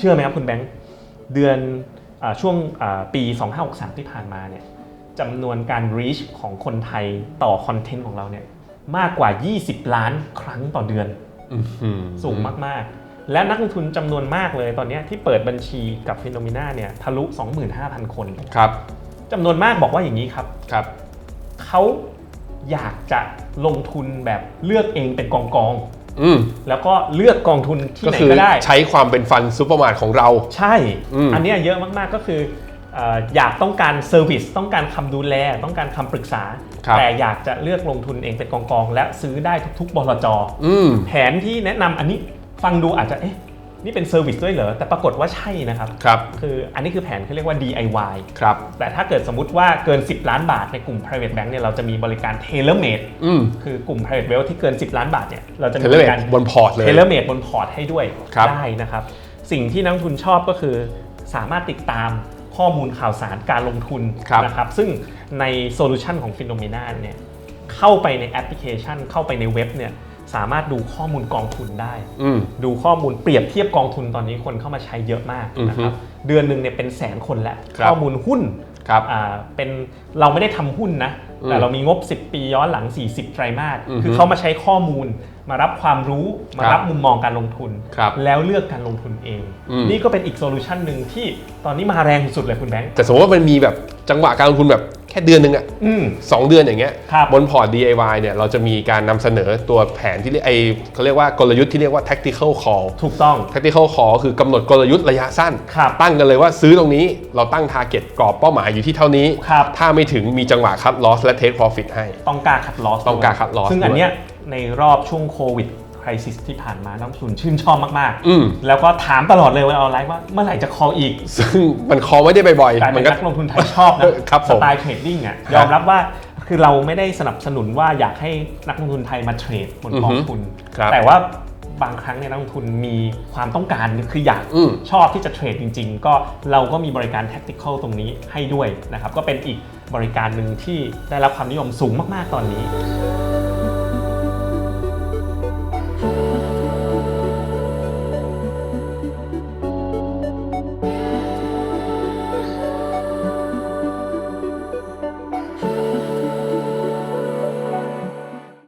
ชื่อไหมครับคุณแบงค์เดือนอาช่วงอ่าปี 2563 ที่ผ่านมาเนี่ยจำนวนการ reach ของคนไทยต่อคอนเทนต์ของเราเนี่ยมากกว่า 20 ล้านครั้งต่อเดือนอื้อหือสูงมากๆ และนักลงทุนจำนวนมากเลยตอนเนี้ยที่เปิดบัญชีกับฟิโนมิน่าเนี่ยทะลุ 25,000 คนครับจำนวนมากบอกว่าอย่างนี้ครับครับเขาอยากจะลงทุนแบบเลือกเองเป็นกองกอง อืมๆแล้วก็เลือกกองทุนที่ก็ไหนคือก็ได้ ใช้ความเป็นฟันซูเปอร์มาร์ทของเรา ใช่ อืม อันเนี้ยเยอะมากๆก็คือเอ่ออยากต้องการเซอร์วิสต้องการคำดูแล ต้องการคำปรึกษา ครับแต่อยากจะเลือกลงทุนเองเป็นกองกองๆและซื้อได้ทุกๆบลจอืม แผนที่แนะนำอันนี้ฟังดูอาจจะเอ๊ะ นี่เป็นเซอร์วิสด้วยเหรอ แต่ปรากฏว่าใช่นะครับ ครับ คืออันนี้คือแผนเขาเรียกว่า DIY ครับ แต่ถ้าเกิดสมมติว่าเกิน 10 ล้านบาทในกลุ่ม private bank เนี่ยเราจะมีบริการ tailor made อืมคือกลุ่ม private wealth ที่เกิน 10 ล้านบาทเนี่ยเราจะเทมีเลบเมริดการ บนพอร์ตเลย tailor made บนพอร์ตให้ด้วยครับ ได้นะครับ สิ่งที่นักลงทุนชอบก็คือ สามารถติดตามข้อมูลข่าวสารการลงทุนครับ นะครับซึ่งในโซลูชันของ Phenomena เนี่ยเข้าไปในแอปพลิเคชันเข้าไปในเว็บเนี่ย สามารถดูข้อมูลกองทุนได้ อืม ดูข้อมูลเปรียบเทียบกองทุนตอนนี้คนเข้ามาใช้เยอะมากนะครับเดือนหนึ่งเนี่ยเป็นแสนคนแล้วครับ ข้อมูลหุ้นครับ อ่าเป็นเราไม่ได้ทำหุ้นนะ อืมแต่เรามีงบ 10 ปีย้อนหลัง 40 ไตรมาสอือฮึคือเขามาใช้ข้อมูลมารับความรู้มาครับรับมุมมองการลงทุน ครับแล้วเลือกการลงทุนเอง อืม นี่ก็เป็นอีกโซลูชันหนึ่งที่ตอนนี้มาแรงสุดๆเลยคุณแบงค์ แต่สมมติว่ามันมีแบบจังหวะการลงทุนแบบแค่เดือนหนึ่งอะอืม สองเดือนอย่างเงี้ยครับบนพอร์ต DIY เนี่ยเราจะมีการนำเสนอตัวแผนที่เรียกไอเขาเรียกว่ากลยุทธ์ที่เรียกว่า tactical call ถูกต้อง tactical call คือกำหนดกลยุทธ์ระยะสั้น ครับตั้งกันเลยว่าซื้อตรงนี้เราตั้ง target กรอบเป้าหมายอยู่ที่เท่านี้ ครับ ถ้าไม่ถึงมีจังหวะ cut loss และ take profit ให้ ต้องกล้าคัดลอสต้องกล้า cut loss ซึ่งอันเนี้ยในรอบช่วงโควิด คริสิสที่ผ่านมานักลงทุนชื่นชอบมากอืม ๆ แล้วก็ถามตลอดเลยว่าออนไลน์ว่าเมื่อไหร่จะ call อีกซึ่งมัน call ไม่ได้บ่อยกลายๆเป็มันนก็ นักลงทุนไทยชอบนะครับผมสไตล์เทรดดิ้งอะครับยอมรับว่าคือเราไม่ได้สนับสนุนว่าอยากให้นักลงทุนไทยมาเทรดบนกองทุน ครับ แต่ว่าบางครั้งเนี่ยนักลงทุนมีความต้องการคืออยาก อืม ชอบที่จะเทรดจริง ๆ ก็เราก็มีบริการ tactical ตรงนี้ให้ด้วยนะครับ ก็เป็นอีกบริการหนึ่งที่ได้รับความนิยมสูงมาก ๆ ตอนนี้